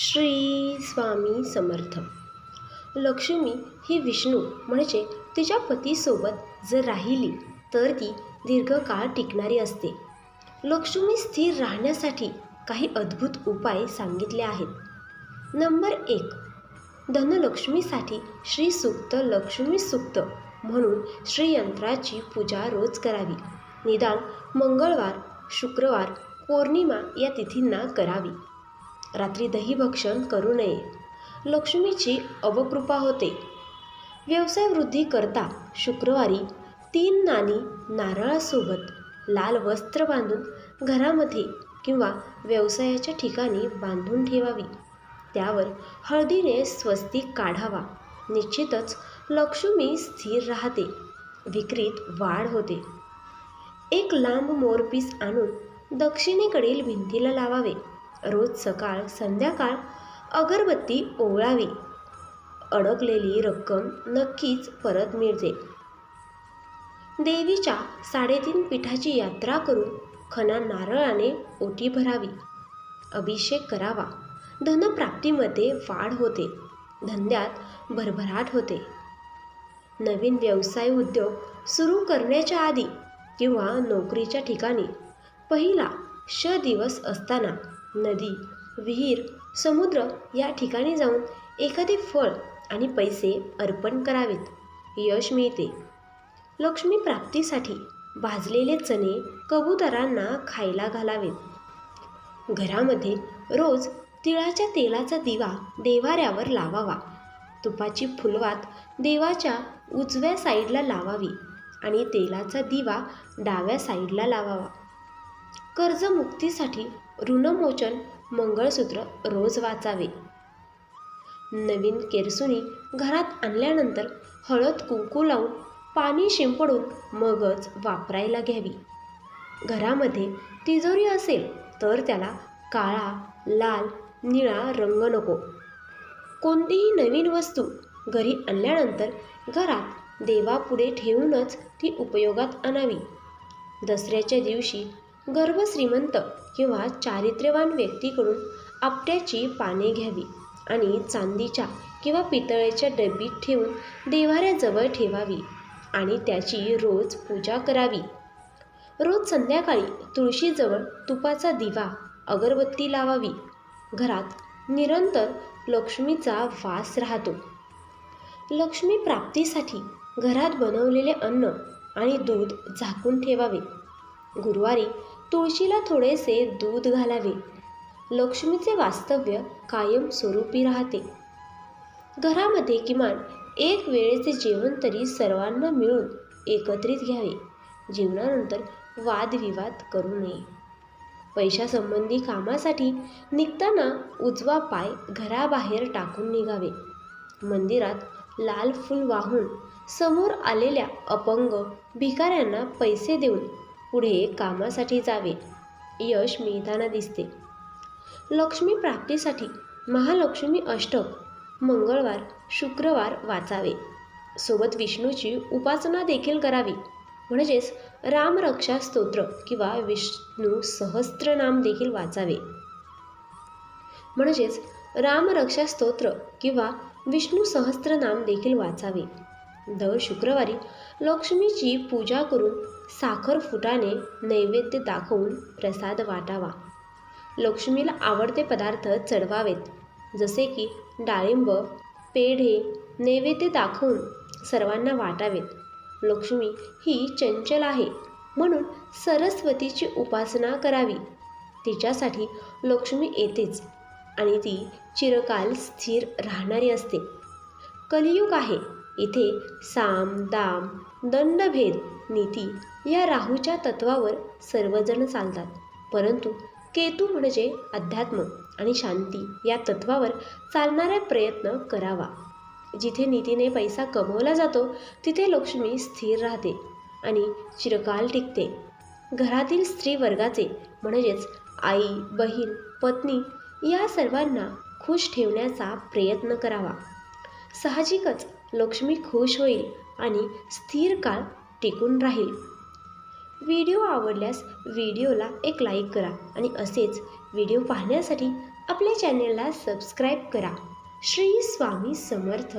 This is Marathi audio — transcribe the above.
श्री स्वामी समर्थ. लक्ष्मी ही विष्णू म्हणजे तिच्या पतीसोबत जर राहिली तर ती दीर्घकाळ टिकणारी असते. लक्ष्मी स्थिर राहण्यासाठी काही अद्भुत उपाय सांगितले आहेत. नंबर एक. धनलक्ष्मीसाठी श्री सुक्त लक्ष्मी सुक्त म्हणून श्रीयंत्राची पूजा रोज करावी. निदान मंगळवार शुक्रवार पौर्णिमा या तिथींना करावी. रात्री दहीभक्षण करू नये. लक्ष्मीची अवकृपा होते. व्यवसाय वृद्धी करता शुक्रवारी तीन नाणी नारळासोबत लाल वस्त्र बांधून घरामध्ये किंवा व्यवसायाच्या ठिकाणी बांधून ठेवावी. त्यावर हळदीने स्वस्तिक काढावा. निश्चितच लक्ष्मी स्थिर राहते. विक्रीत वाढ होते. एक लांब मोरपीस आणून दक्षिणेकडील भिंतीला लावावे. रोज सकाळ संध्याकाळ अगरबत्ती ओवाळावी. अडकलेली रक्कम नक्कीच परत मिळते. देवीच्या साडेतीन पिठाची यात्रा करून खना नारळाने ओटी भरावी. अभिषेक करावा. धनप्राप्तीमध्ये वाढ होते. धंद्यात भरभराट होते. नवीन व्यवसाय उद्योग सुरू करण्याच्या आधी किंवा नोकरीच्या ठिकाणी पहिला श दिवस असताना नदी विहीर समुद्र या ठिकाणी जाऊन एखादे फळ आणि पैसे अर्पण करावेत. यश मिळते. लक्ष्मी प्राप्तीसाठी भाजलेले चणे कबुतरांना खायला घालावेत. घरामध्ये रोज तिळाच्या तेलाचा दिवा देवाऱ्यावर लावावा. तुपाची फुलवात देवाच्या उजव्या साईडला लावावी आणि तेलाचा दिवा डाव्या साईडला लावावा. कर्जमुक्तीसाठी ऋणमोचन मंगळसूत्र रोज वाचावे. नवीन केरसुनी घरात आणल्यानंतर हळद कुंकू लावून पाणी शिंपडून मगच वापरायला घ्यावी. घरामध्ये तिजोरी असेल तर त्याला काळा लाल निळा रंग नको. कोणतीही नवीन वस्तू घरी आणल्यानंतर घरात देवापुढे ठेवूनच ती उपयोगात आणावी. दसऱ्याच्या दिवशी गर्भश्रीमंत किंवा चारित्र्यवान व्यक्तीकडून आपट्याची पाने घ्यावी आणि चांदीच्या किंवा पितळेच्या डबीत ठेवून देवाऱ्याजवळ ठेवावी आणि त्याची रोज पूजा करावी. रोज संध्याकाळी तुळशीजवळ तुपाचा दिवा अगरबत्ती लावावी. घरात निरंतर लक्ष्मीचा वास राहतो. लक्ष्मी प्राप्तीसाठी घरात बनवलेले अन्न आणि दूध झाकून ठेवावे. गुरुवारी तुळशीला थोडेसे दूध घालावे. लक्ष्मीचे वास्तव्य कायमस्वरूपी राहते. घरामध्ये किमान एक वेळेचे जेवण तरी सर्वांना मिळून एकत्रित घ्यावे. जेवणानंतर वादविवाद करू नये. पैशासंबंधी कामासाठी निघताना उजवा पाय घराबाहेर टाकून निघावे. मंदिरात लाल फूल वाहून समोर आलेल्या अपंग भिकाऱ्यांना पैसे देऊन पुढे कामासाठी जावे. यश मिळताना दिसते. लक्ष्मी प्राप्तीसाठी महालक्ष्मी अष्टक मंगळवार शुक्रवार वाचावे. सोबत विष्णूची उपासना देखील करावी. म्हणजेच रामरक्षा स्तोत्र किंवा विष्णू सहस्त्रनाम देखील वाचावे. म्हणजेच रामरक्षा स्तोत्र किंवा विष्णू सहस्त्रनाम देखील वाचावे. दर शुक्रवारी लक्ष्मीची पूजा करून साखर फुटाने नैवेद्य दाखवून प्रसाद वाटावा. लक्ष्मीला आवडते पदार्थ चढवावेत जसे की डाळिंब पेढे नैवेद्य दाखवून सर्वांना वाटावेत. लक्ष्मी ही चंचल आहे म्हणून सरस्वतीची उपासना करावी. तिच्यासाठी लक्ष्मी येतेच आणि ती चिरकाल स्थिर राहणारी असते. कलियुग आहे इथे साम दाम दंडभेद नीती या राहूच्या तत्वावर सर्वजण चालतात. परंतु केतू म्हणजे अध्यात्म आणि शांती या तत्वावर चालणारा प्रयत्न करावा. जिथे नीतीने पैसा कमवला जातो तिथे लक्ष्मी स्थिर राहते आणि चिरकाल टिकते. घरातील स्त्री वर्गाचे म्हणजेच आई बहीण पत्नी या सर्वांना खुश ठेवण्याचा प्रयत्न करावा. साहजिकच लक्ष्मी खुश होईल आणि स्थिर काळ टिकून राहील. व्हिडिओ आवडल्यास व्हिडिओला एक लाईक करा आणि असेच व्हिडिओ पाहण्यासाठी आपल्या चॅनेलला सबस्क्राईब करा. श्री स्वामी समर्थ.